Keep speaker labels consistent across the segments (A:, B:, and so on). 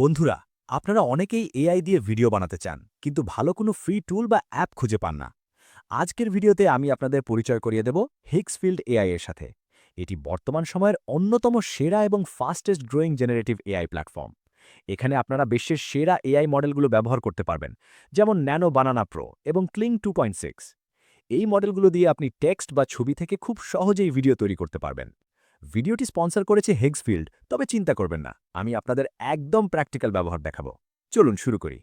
A: বন্ধুরা, আপনারা অনেকেই এআই দিয়ে ভিডিও বানাতে চান, কিন্তু ভালো কোনো ফ্রি টুল বা অ্যাপ খুঁজে পান না। আজকের ভিডিওতে আমি আপনাদের পরিচয় করিয়ে দেব হিক্সফিল্ড এআই এর সাথে। এটি বর্তমান সময়ের অন্যতম সেরা এবং fastest growing generative AI platform এখানে আপনারা বিশ্বের সেরা এআই মডেলগুলো ব্যবহার করতে পারবেন, যেমন ন্যানো বানানা প্রো এবং ক্লিং টু এই মডেলগুলো দিয়ে আপনি টেক্সট বা ছবি থেকে খুব সহজেই ভিডিও তৈরি করতে পারবেন। ভিডিওটি স্পন্সর করেছে হেগসফিল্ড তবে চিন্তা করবেন না, আমি আপনাদের একদম প্র্যাকটিক্যাল ব্যবহার দেখাবো। চলুন শুরু করি।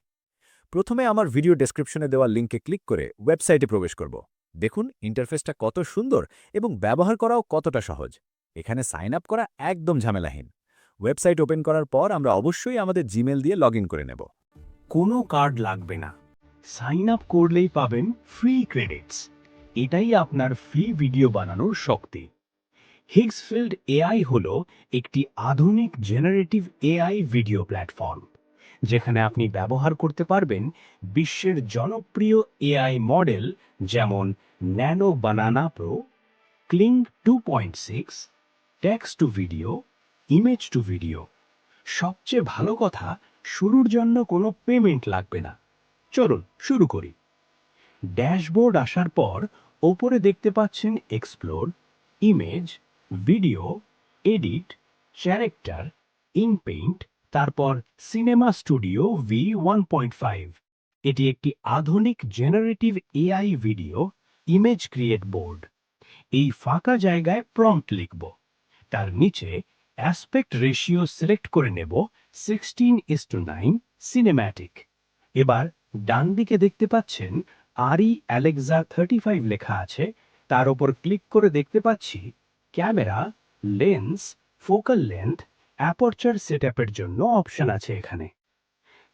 A: প্রথমে আমার ভিডিও ডেসক্রিপশনে দেওয়া লিঙ্কে ক্লিক করে ওয়েবসাইটে প্রবেশ করব। দেখুন ইন্টারফেসটা কত সুন্দর এবং ব্যবহার করাও কতটা সহজ। এখানে সাইন আপ করা একদম ঝামেলাহীন। ওয়েবসাইট ওপেন করার পর আমরা অবশ্যই আমাদের জিমেল দিয়ে লগ করে নেব।
B: কোনো কার্ড লাগবে না। সাইন আপ করলেই পাবেন ফ্রি ক্রেডিটস এটাই আপনার ফ্রি ভিডিও বানানোর শক্তি। হিগসফিল্ড এআই হল একটি আধুনিক জেনারেটিভ এআই ভিডিও প্ল্যাটফর্ম যেখানে আপনি ব্যবহার করতে পারবেন বিশ্বের জনপ্রিয় এআই মডেল যেমন Nano Banana Pro Kling two point six text to video image to video সবচেয়ে ভালো কথা, শুরুর জন্য কোনো পেমেন্ট লাগবে না। চলুন শুরু করি। ড্যাশবোর্ড আসার পর ওপরে দেখতে পাচ্ছেন explore image video edit character inpaint তারপর cinema studio V one point five এটি একটি আধুনিক generative AI video image create board এই ফাঁকা জায়গায় প্রম্পট লিখব। তার নিচে অ্যাসপেক্ট রেশিও সিলেক্ট করে নেব sixteen is to nine cinematic এবার ডান দিকে দেখতে পাচ্ছেন আরই অ্যালেক্সা থার্টি ফাইভ লেখা আছে। তার ওপর ক্লিক করে দেখতে পাচ্ছি camera, lens, focal length, aperture সেটআপের জন্য অপশন আছে এখানে।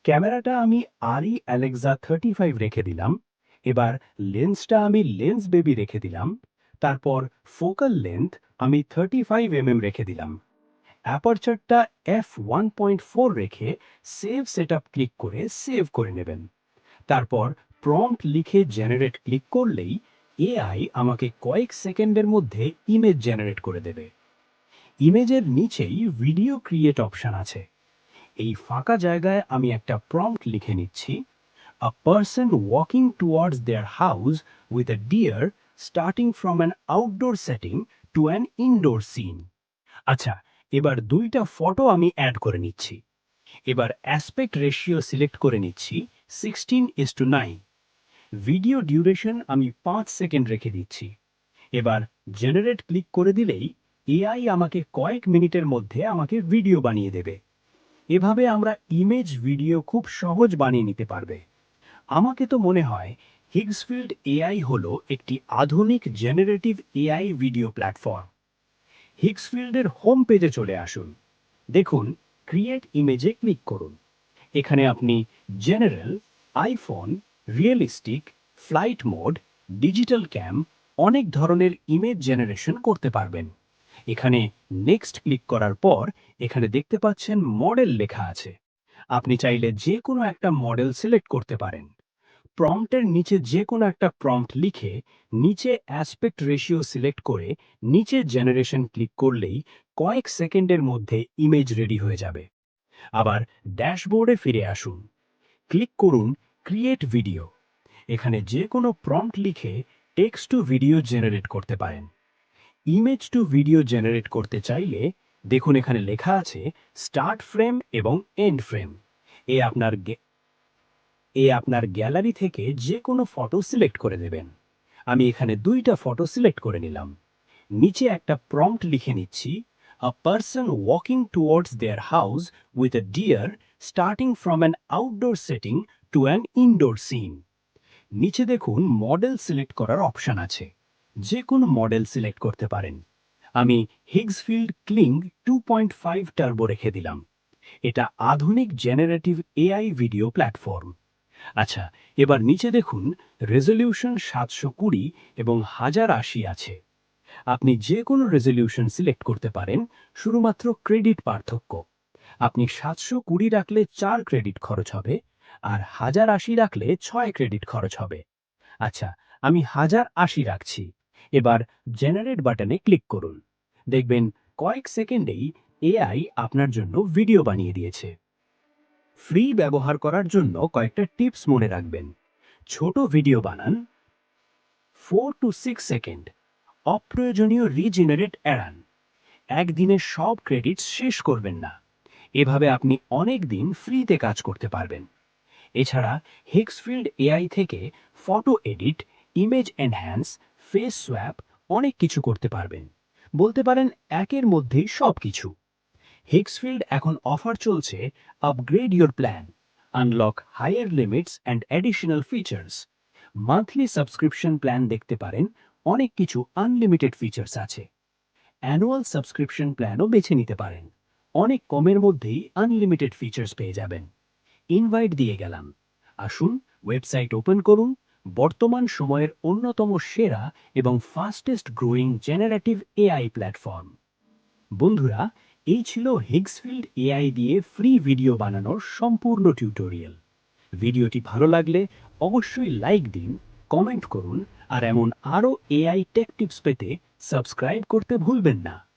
B: ক্যামেরাটা আমি আরই অ্যালেক্সা থার্টি ফাইভ রেখে দিলাম। এবার লেন্সটা আমি লেন্স বেবি রেখে দিলাম। তারপর ফোকাল লেন্থ আমি থার্টি ফাইভ এমএম রেখে দিলাম। অ্যাপারচারটা এফ ওয়ান পয়েন্ট ফোর রেখে সেভ সেটআপ ক্লিক করে সেভ করে নেবেন। তারপর প্রম্পট লিখে জেনারেট ক্লিক করলেই এআই আমাকে কয়েক সেকেন্ডের মধ্যে ইমেজ জেনারেট করে দেবে। ইমেজের নিচেই ভিডিও ক্রিয়েট অপশন আছে। এই ফাঁকা জায়গায় আমি একটা প্রম্পট লিখে নিচ্ছি। A person walking towards their house with a deer starting from an outdoor setting to an indoor scene আচ্ছা এবার দুইটা ফটো আমি অ্যাড করে নিচ্ছি। এবার অ্যাসপেক্ট রেশিও সিলেক্ট করে নিচ্ছি sixteen is to nine video duration আমি পাঁচ সেকেন্ড রেখে দিচ্ছি। এবার জেনারেট ক্লিক করে দিলেই এআই আমাকে কয়েক মিনিটের মধ্যে আমাকে ভিডিও বানিয়ে দেবে। এভাবে আমরা ইমেজ ভিডিও খুব সহজ বানিয়ে নিতে পারবে। আমাকে তো মনে হয় হিগসফিল্ড এআই হলো একটি আধুনিক জেনারেটিভ এআই ভিডিও প্ল্যাটফর্ম হিগসফিল্ডের হোম পেজে চলে আসুন। দেখুন ক্রিয়েট ইমেজে ক্লিক করুন। এখানে আপনি general iPhone realistic flight mode digital cam অনেক ধরনের ইমেজ জেনারেশন করতে পারবেন। এখানে নেক্সট ক্লিক করার পর এখানে দেখতে পাচ্ছেন মডেল লেখা আছে। আপনি চাইলে যে কোনো একটা মডেল সিলেক্ট করতে পারেন। প্রম্পটের নিচে যে কোনো একটা প্রম্পট লিখে নিচে অ্যাসপেক্ট রেশিও সিলেক্ট করে নিচে জেনারেশন ক্লিক করলেই কয়েক সেকেন্ডের মধ্যে ইমেজ রেডি হয়ে যাবে। আবার ড্যাশবোর্ডে ফিরে আসুন। ক্লিক করুন ক্রিয়েট ভিডিও এখানে যে কোনো প্রম্পট লিখে টেক্সট টু ভিডিও জেনারেট করতে পারেন। ইমেজ টু ভিডিও জেনারেট করতে চাইলে দেখুন এখানে লেখা আছে স্টার্ট ফ্রেম এবং এন্ড ফ্রেম এ আপনার এ আপনার গ্যালারি থেকে যে কোনো ফটো সিলেক্ট করে দেবেন। আমি এখানে দুইটা ফটো সিলেক্ট করে নিলাম। নিচে একটা প্রম্পট লিখে নিচ্ছি a person walking towards their house with a deer starting from an outdoor setting to an indoor scene নিচে দেখুন মডেল সিলেক্ট করার অপশন আছে। যে কোনো মডেল সিলেক্ট করতে পারেন। আমি Higgsfield Kling two point five turbo রেখে দিলাম। এটা আধুনিক জেনারেটিভ এআই ভিডিও প্ল্যাটফর্ম আচ্ছা এবার নিচে দেখুন রেজলিউশন সাতশো কুড়ি এবং হাজার আশি আছে। আপনি যে কোনো রেজলিউশন সিলেক্ট করতে পারেন, শুধুমাত্র ক্রেডিট পার্থক্য। আপনি সাতশো কুড়ি রাখলে চার ক্রেডিট খরচ হবে। আর হাজার আশি রাখলে ছয় ক্রেডিট খরচ হবে। আচ্ছা আমি হাজার আশি রাখছি। এবার জেনারেট বাটনে ক্লিক করুন। দেখবেন কয়েক সেকেন্ডেই এআই আপনার জন্য ভিডিও বানিয়ে দিয়েছে। ফ্রি ব্যবহার করার জন্য কয়েকটা টিপস মনে রাখবেন। ছোট ভিডিও বানান। ফোর টু সিক্স সেকেন্ড অপ্রয়োজনীয় রিজেনারেট এড়ান। একদিনে সব ক্রেডিট শেষ করবেন না। এভাবে আপনি অনেক দিন ফ্রিতে কাজ করতে পারবেন। এছাড়া হেক্সফিল্ড এআই থেকে photo edit image enhance face swap অনেক কিছু করতে পারবেন। বলতে পারেন একের মধ্যেই সব কিছু হিক্সফিল্ড এখন অফার চলছে upgrade your plan unlock higher limits and additional features monthly subscription plan দেখতে পারেন, অনেক কিছু আনলিমিটেড ফিচার্স আছে। অ্যানুয়াল সাবস্ক্রিপশন প্ল্যানও বেছে নিতে পারেন, অনেক কমের মধ্যেই আনলিমিটেড ফিচার্স পেয়ে যাবেন। ইনভাইট দিয়ে গেলাম। আসুন ওয়েবসাইট ওপেন করুন, বর্তমান সময়ের অন্যতম সেরা এবং fastest growing generative AI platform বন্ধুরা, এই ছিল হিগসফিল্ড এআই দিয়ে ফ্রি ভিডিও বানানোর সম্পূর্ণ টিউটোরিয়াল ভিডিওটি ভালো লাগলে অবশ্যই লাইক দিন কমেন্ট করুন, আর এমন আরও এআই টেক টিপস পেতে সাবস্ক্রাইব করতে ভুলবেন না।